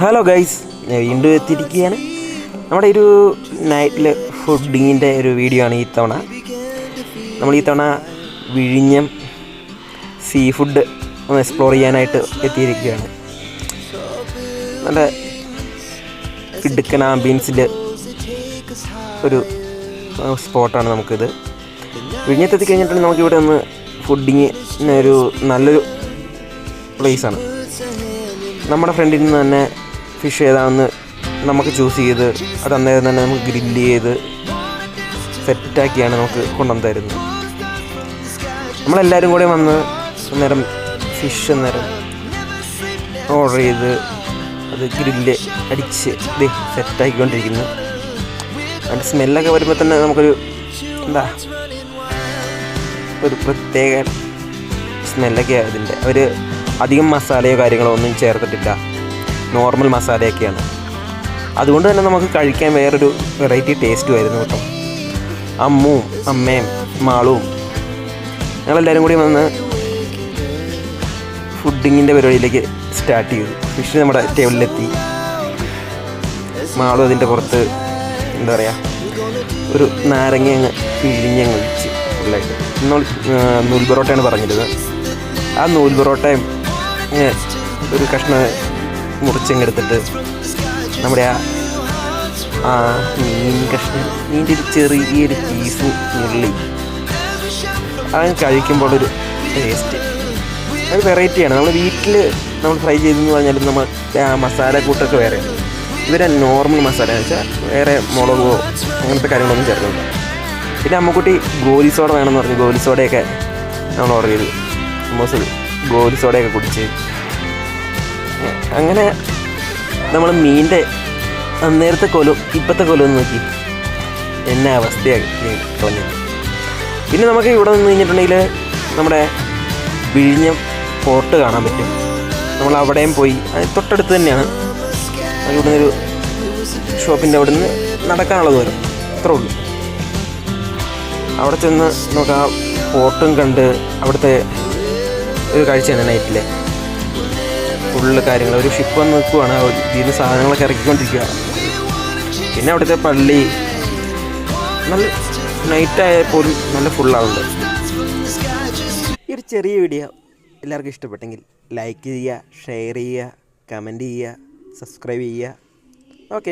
Hello guys വീണ്ടും എത്തിയിരിക്കുകയാണ്. നമ്മുടെ ഒരു നൈറ്റിൽ ഫുഡിങ്ങിന്റെ ഒരു വീഡിയോ ആണ് ഈ തവണ. നമ്മൾ ഈ തവണ വിഴിഞ്ഞം സീ ഫുഡ് ഒന്ന് എക്സ്പ്ലോർ ചെയ്യാനായിട്ട് എത്തിയിരിക്കുകയാണ്. നല്ല കിടുക്കൻ ആംബിയൻസിന്റെ ഒരു സ്പോട്ടാണ് നമുക്കിത്. വിഴിഞ്ഞത്തെത്തി കഴിഞ്ഞിട്ടുണ്ടെങ്കിൽ നമുക്കിവിടെ ഒന്ന് ഫുഡിങ്ങിന് ഒരു നല്ലൊരു പ്ലേസാണ് നമ്മുടെ ഫ്രണ്ടിൽ നിന്ന് തന്നെ ഫിഷ് ഏതാണെന്ന് നമുക്ക് ചൂസ് ചെയ്ത് അത് അന്നേരം തന്നെ നമുക്ക് ഗ്രില്ല് ചെയ്ത് സെറ്റാക്കിയാണ് നമുക്ക് കൊണ്ടുവന്ന് തരുന്നത് നമ്മളെല്ലാവരും കൂടെ വന്ന് അന്നേരം ഫിഷ് അന്നേരം ഓർഡർ ചെയ്ത് അത് ഗ്രില്ല് അടിച്ച് ഇത് സെറ്റാക്കിക്കൊണ്ടിരിക്കുന്നു അതിന്റെ സ്മെല്ലൊക്കെ വരുമ്പോൾ തന്നെ നമുക്കൊരു എന്താ ഒരു പ്രത്യേക സ്മെല്ലൊക്കെയാണ് അതിന്റെ അവർ അധികം മസാലയോ കാര്യങ്ങളോ ഒന്നും ചേർത്തിട്ടില്ല. നോർമൽ മസാലയൊക്കെയാണ് അതുകൊണ്ട് തന്നെ നമുക്ക് കഴിക്കാൻ വേറൊരു വെറൈറ്റി ടേസ്റ്റും ആയിരുന്നു കേട്ടോ. അമ്മും അമ്മയും മാളും. ഞങ്ങളെല്ലാവരും കൂടി വന്ന് ഫുഡിങ്ങിന്റെ പരിപാടിയിലേക്ക് സ്റ്റാർട്ട് ചെയ്തു. ഫിഷ് നമ്മുടെ ടേബിളിലെത്തി മാളും അതിന്റെ പുറത്ത് എന്താ പറയുക ഒരു നാരങ്ങ അങ്ങ് പിഴിഞ്ഞങ്ങ് ഒഴിച്ച് ഫുള്ളായിട്ട് നൂൽ നൂൽ പൊറോട്ടയാണ് പറഞ്ഞിരുന്നത്. ആ നൂൽ പൊറോട്ടയും ഒരു കഷ്ണം മുറിച്ചങ്ങെടുത്തിട്ട് നമ്മുടെ ആ ആ മീൻ കഷ്ണം മീന്റെ ഒരു ചെറിയൊരു പീസ് ഉള്ളി. അത് കഴിക്കുമ്പോൾ ഒരു ടേസ്റ്റ് അത് വെറൈറ്റിയാണ് നമ്മൾ വീട്ടിൽ നമ്മൾ ഫ്രൈ ചെയ്തെന്ന് പറഞ്ഞാലും നമ്മൾ മസാല കൂട്ടൊക്കെ വേറെയാണ് ഇവരെ നോർമൽ മസാല എന്ന് വെച്ചാൽ വേറെ മുളകോ അങ്ങനത്തെ കാര്യങ്ങളൊന്നും ചേർക്കുന്നില്ല. പിന്നെ അമ്മക്കുട്ടി ഗോലി സോഡ വേണമെന്ന് പറഞ്ഞു. ഗോലി സോഡയൊക്കെ നമ്മൾ ഓർഡർ ചെയ്തു. മോസ് ഗോലി സോഡയൊക്കെ കുടിച്ച് അങ്ങനെ നമ്മൾ മീനിന്റെ അന്നേരത്തെ കൊലും ഇപ്പോഴത്തെ കൊലും നോക്കി. എന്നെ അവസ്ഥയായി കളഞ്ഞത് പിന്നെ നമുക്ക് ഇവിടെ നിന്ന് കഴിഞ്ഞിട്ടുണ്ടെങ്കിൽ നമ്മുടെ വിഴിഞ്ഞം ഫോർട്ട് കാണാൻ പറ്റും. നമ്മൾ അവിടെയും പോയി തൊട്ടടുത്ത് തന്നെയാണ്. ഇവിടുന്ന് ഒരു ഷോപ്പിന്റെ അവിടെ നിന്ന് നടക്കാനുള്ള ദൂരം. അത്രേ ഉള്ളൂ. അവിടെ ചെന്ന് നമുക്ക് ആ ഫോർട്ടും കണ്ട് അവിടുത്തെ ഒരു കാഴ്ചയാണ് നൈറ്റിലെ. ഫുള്ള് കാര്യങ്ങൾ. ഒരു ഷിപ്പ് വന്ന് നിൽക്കുവാണ്. ഇതിൽ നിന്ന് സാധനങ്ങളൊക്കെ ഇറക്കിക്കൊണ്ടിരിക്കുക. പിന്നെ അവിടുത്തെ പള്ളി. നല്ല നൈറ്റ് ആയാൽ പോലും നല്ല ഫുള്ളാവുന്നുണ്ട് ഈ ഒരു ചെറിയ വീഡിയോ എല്ലാവർക്കും ഇഷ്ടപ്പെട്ടെങ്കിൽ ലൈക്ക് ചെയ്യുക ഷെയർ ചെയ്യുക കമന്റ് ചെയ്യുക സബ്സ്ക്രൈബ് ചെയ്യുക. ഓക്കെ